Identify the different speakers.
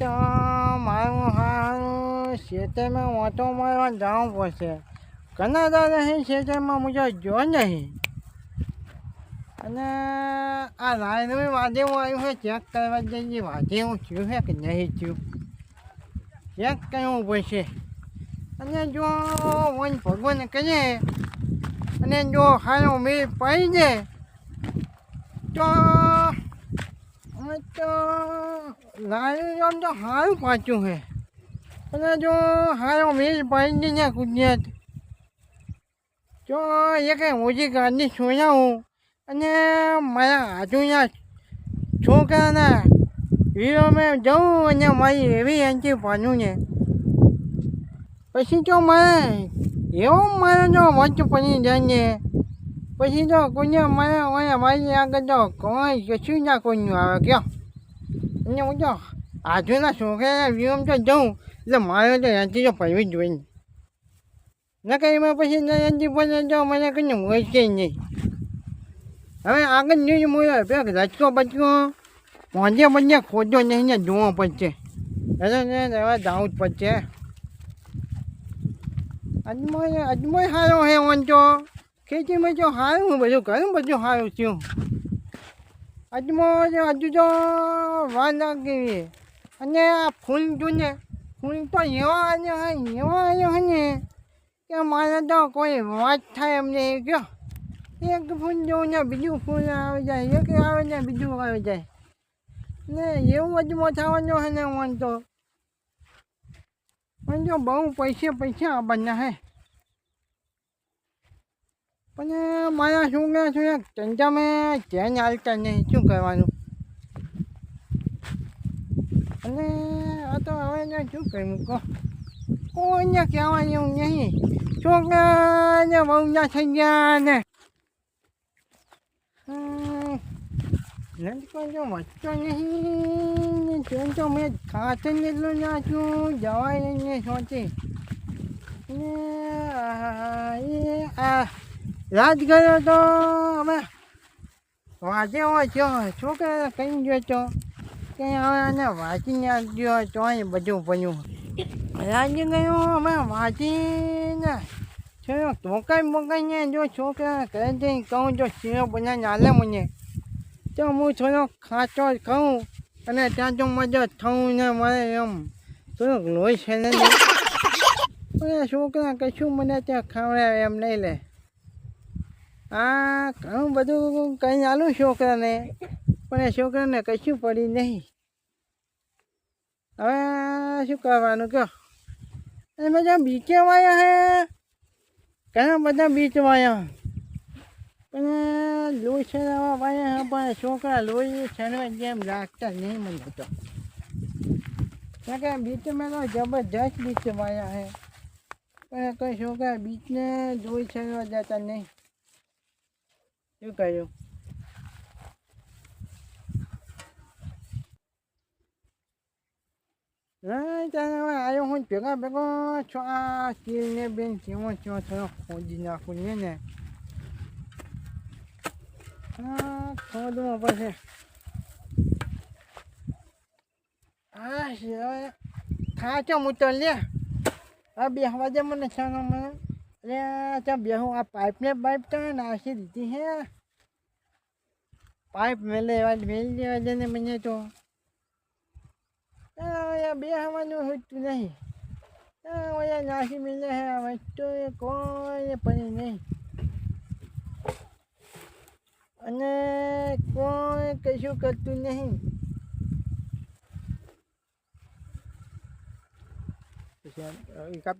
Speaker 1: તો મારું હારું ખેતરમાં ઓટો મારવા જવું પડશે. દાદા નહીં ખેતરમાં મુજબ જો નહીં. અને આ લાઈનું વાદેવું આવ્યું છે ચેક કરવા જઈએ વાદેવું થયું છે કે નહીં થયું? ચેક કરવું પડશે. અને જો વન ભગવાન કરીએ અને જો હારો મેળ પડી જાય તો અમે તો લાઈન આમ તો સારું પાછું છે. અને જો હારો મેળ પાડી જાય ગુજરાત જો એક ઓછી ગાડી સોયાવું અને મારા આજુના છોકરાના હીરો મેં જવું અને મારી એવી એન્ટ્રી પાડું ને પછી તો મારે એવો મારો જો વચ્ચ પડી જાય ને પછી તો કોઈને મારે મારી આગળ તો કોઈ કશું ના કોઈનું આવે, કયો? અને હું જો આજુના છોકરાના વિયમ તો જઉં, એટલે મારે તો એન્ટ્રી તો પડવી જ જોઈએ ન. કઈ એમાં પછી એન્ટ્રી પડે જો મને કંઈ હોય છે નહીં. હવે આગળ ન્યૂઝ મળ્યો રચકો બચકો પહોંચે પહોંચે ખોજો નહીં ને જોવો પડશે એટલે ને જ પડશે અજમોય અજમોય સારો હે ઓન તો. ખેતીમાં તો સારું બધું ઘણું બધું સારું થયું. અજમો જો હજુ તો વાર કેવી અને આ ફૂલ જોને ફૂલ તો એવા આવ્યો એવા આવ્યો ને કે મારે તો કોઈ વાત થાય એમને કયો એક ફૂલ જોઉં ને બીજું ફૂલ આવી જાય એક આવે ને બીજું આવી જાય ને એવું અજમો થવાનું હે ને મન તો મને જો બહુ પૈસા પૈસા આવવાના હે પણ મારા છોકરા છે? ધંધામાં ધ્યાન હાલતા નહીં. શું કરવાનું અને આ તો હવે શું કહી. કહો કોઈને કહેવાનું એવું નહીં. બહુ ના થઈ ગયા ને. લડકો જો નહીં. તેમ તો મેં ખાતર એટલું નાખ્યું જવાય ને સોચી રાત ગયો તો અમે વાંચે વાંચ્યો છોકરા કહી ગયો તો કે હવે એને વાંચીને આવજો તો અહીં બધું બન્યું રાજે ગયો અમે વાંચીને છેલ્લો ટોકાઈ બોકાઈને જો છોકરા કહે જઈને કહું જો શીરો બનાવીને હાલે મને. તો હું થોડો ખાચો ખાઉં અને ત્યાં તો મજા થવું ને મારે એમ. થોડોક લોહી છે ને. છોકરા કશું મને ત્યાં ખાવડાવે એમ નહીં લે. આ ઘણું બધું કંઈ આલું છોકરાને, પણ એ છોકરાને કશું પડી નહીં. હવે શું કરવાનું કહો? અને બધા બીચે વાયા હે. ઘણા બધા બીચ વાયા. પણ લોહી છેડવા વાયા હે, પણ છોકરા લોહી છેડવા જેમ રાખતા નહીં મને તો. કારણ કે બીચમાં તો જબરજસ્ત બીચ વાયા હે. પણ કોઈ છોકરા બીચને લોહી છેડવા જતા નહીં. શું કહ્યું ના આવ્યો હું, ભેગા ભેગો છો. આ સ્ટીલને બેન કેવો છો થોડો ખોદી નાખું ને ને ખોદવા પછી હા ખાચો મૂતો લે. આ બે દે મને, છાનો મને. અરે ત્યાં બેહું આ પાઇપને પાઇપ તો નાખી દીધી હે પાઇપ મેલે એવા મેલી દેવા છે ને મને તો અહીંયા બે હવાનું હોતું નહીં અહીંયા નાખી મિલે હે હવે તો એ કોઈ પડી નહીં અને કોઈ કશું કરતું નહીં પછી